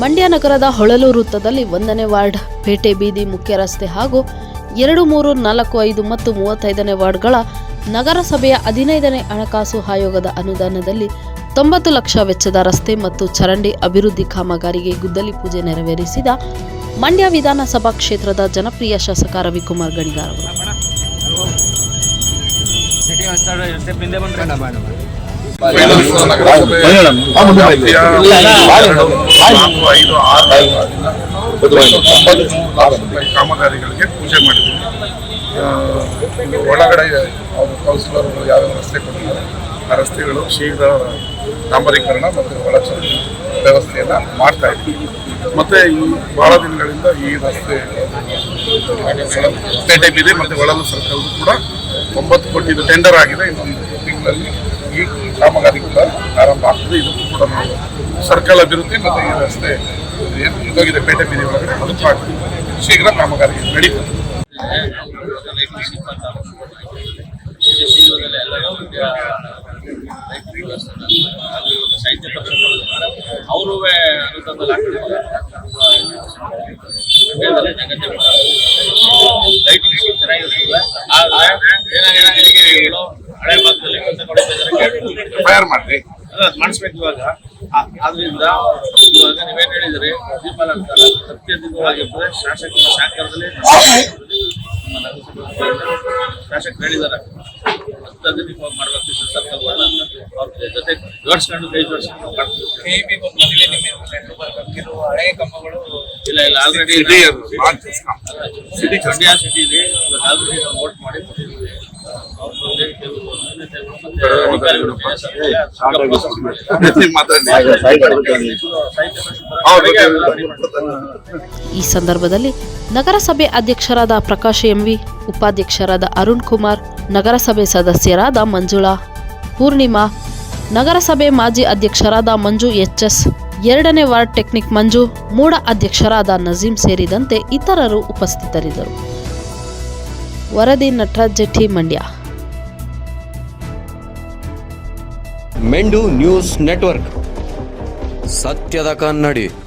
ಮಂಡ್ಯ ನಗರದ ಹೊಳಲು ವೃತ್ತದಲ್ಲಿ ಒಂದನೇ ವಾರ್ಡ್ ಪೇಟೆ ಬೀದಿ ಮುಖ್ಯ ರಸ್ತೆ ಹಾಗೂ ಎರಡು ಮೂರು ನಾಲ್ಕು ಐದು ಮತ್ತು ಮೂವತ್ತೈದನೇ ವಾರ್ಡ್ಗಳ ನಗರಸಭೆಯ ಹದಿನೈದನೇ ಹಣಕಾಸು ಆಯೋಗದ ಅನುದಾನದಲ್ಲಿ ತೊಂಬತ್ತು ಲಕ್ಷ ವೆಚ್ಚದ ರಸ್ತೆ ಮತ್ತು ಚರಂಡಿ ಅಭಿವೃದ್ಧಿ ಕಾಮಗಾರಿಗೆ ಗುದ್ದಲಿ ಪೂಜೆ ನೆರವೇರಿಸಿದ ಮಂಡ್ಯ ವಿಧಾನಸಭಾ ಕ್ಷೇತ್ರದ ಜನಪ್ರಿಯ ಶಾಸಕ ರವಿಕುಮಾರ್ ಗಣಿಗಾರ್ ಅವರು ಕಾಮಗಾರಿಗಳಿಗೆ ಪೂಜೆ ಮಾಡಿದ್ದೀವಿ. ಒಳಗಡೆ ಕೌನ್ಸಿಲರ್ ಯಾವ್ಯಾವ ರಸ್ತೆ ಕೊಟ್ಟಿದ್ದಾರೆ, ಆ ರಸ್ತೆಗಳು ಶೀಘ್ರ ಡಾಂಬರೀಕರಣ ಮತ್ತು ಒಳಚರ ವ್ಯವಸ್ಥೆಯನ್ನು ಮಾಡ್ತಾ ಇದ್ದೀವಿ. ಮತ್ತೆ ಈ ಬಹಳ ದಿನಗಳಿಂದ ಈ ರಸ್ತೆ ಪೇಟೆ ಬೀದಿ ಮತ್ತೆ ಒಳಲು ಸರ್ಕಲ್ ಕೂಡ ಒಂಬತ್ತು ಕೋಟಿ ಟೆಂಡರ್ ಆಗಿದೆ. ಇನ್ನೊಂದು ತಿಂಗಳಲ್ಲಿ ಈ ಕಾಮಗಾರಿ ಕೂಡ ಆರಂಭ ಆಗ್ತದೆ. ಇದಕ್ಕೂ ಕೂಡ ನಾವು ಸರ್ಕಲ್ ಅಭಿವೃದ್ಧಿ ಮತ್ತು ಈ ರಸ್ತೆ ಏನು ಇದಾಗಿದೆ, ಪೇಟೆ ಬೀದಿ ಒಳಗಡೆ ಅದಕ್ಕೂ ಶೀಘ್ರ ಕಾಮಗಾರಿ ನಡೀತದೆ. ಸಾಹಿತ್ಯ ಅವರು ಅನುದಾನದಲ್ಲಿ ಲೈಟ್ ಚೆನ್ನಾಗಿರ್ತದೆ ಆದ್ರೆ ಫೈರ್ ಮಾಡ್ರಿ. ಅದ್ ಮಾಡಿಸ್ಬೇಕು ಇವಾಗ. ಆದ್ರಿಂದ ಇವಾಗ ನೀವೇನ್ ಹೇಳಿದ್ರಿ ದೀಪಾಲ ಅಂತ ಅತ್ಯಧಿಕವಾಗಿರ್ತದೆ ಶಾಸಕರ ಶಾಸಕರಲ್ಲಿ ಶಾಸಕರು ಹೇಳಿದ್ದಾರೆ. ಅತ್ಯಧಿಕವಾಗಿ ಮಾಡ್ಬೇಕು ಈ ಸರ್ಕಾರಗಳನ್ನ ಅವ್ರ ಜೊತೆ ಜೋಡಿಸ್ಕೊಂಡು ಕೈ ಜೋಡಿಸ್ಕೊಂಡು ಮಾಡ್ತೀವಿ. ಹಳೆ ಕಂಬಗಳು ಇಲ್ಲ ಇಲ್ಲ already city. City Mandya city ಇದೆ. ಆಲ್ರೆಡಿ ನಾವು ವೋಟ್ ಮಾಡಿ ಈ ಸಂದರ್ಭದಲ್ಲಿ ನಗರಸಭೆ ಅಧ್ಯಕ್ಷರಾದ ಪ್ರಕಾಶ್ ಎಂವಿ ಉಪಾಧ್ಯಕ್ಷರಾದ ಅರುಣ್ ಕುಮಾರ್ ನಗರಸಭೆ ಸದಸ್ಯರಾದ ಮಂಜುಳಾ, ಪೂರ್ಣಿಮಾ, ನಗರಸಭೆ ಮಾಜಿ ಅಧ್ಯಕ್ಷರಾದ ಮಂಜು ಎಚ್ಎಸ್, ಎರಡನೇ ವಾರ್ಡ್ ಟೆಕ್ನಿಕ್ ಮಂಜು, ಮೂಡ ಅಧ್ಯಕ್ಷರಾದ ನಜೀಂ ಸೇರಿದಂತೆ ಇತರರು ಉಪಸ್ಥಿತರಿದ್ದರು. ವರದಿ ನಟರಾಜ್ ಜೆಟ್ಟಿ ಮಂಡ್ಯ. ಮೆಂಡು ನ್ಯೂಸ್ ನೆಟ್ವರ್ಕ್. ಸತ್ಯದ ಕನ್ನಡಿ.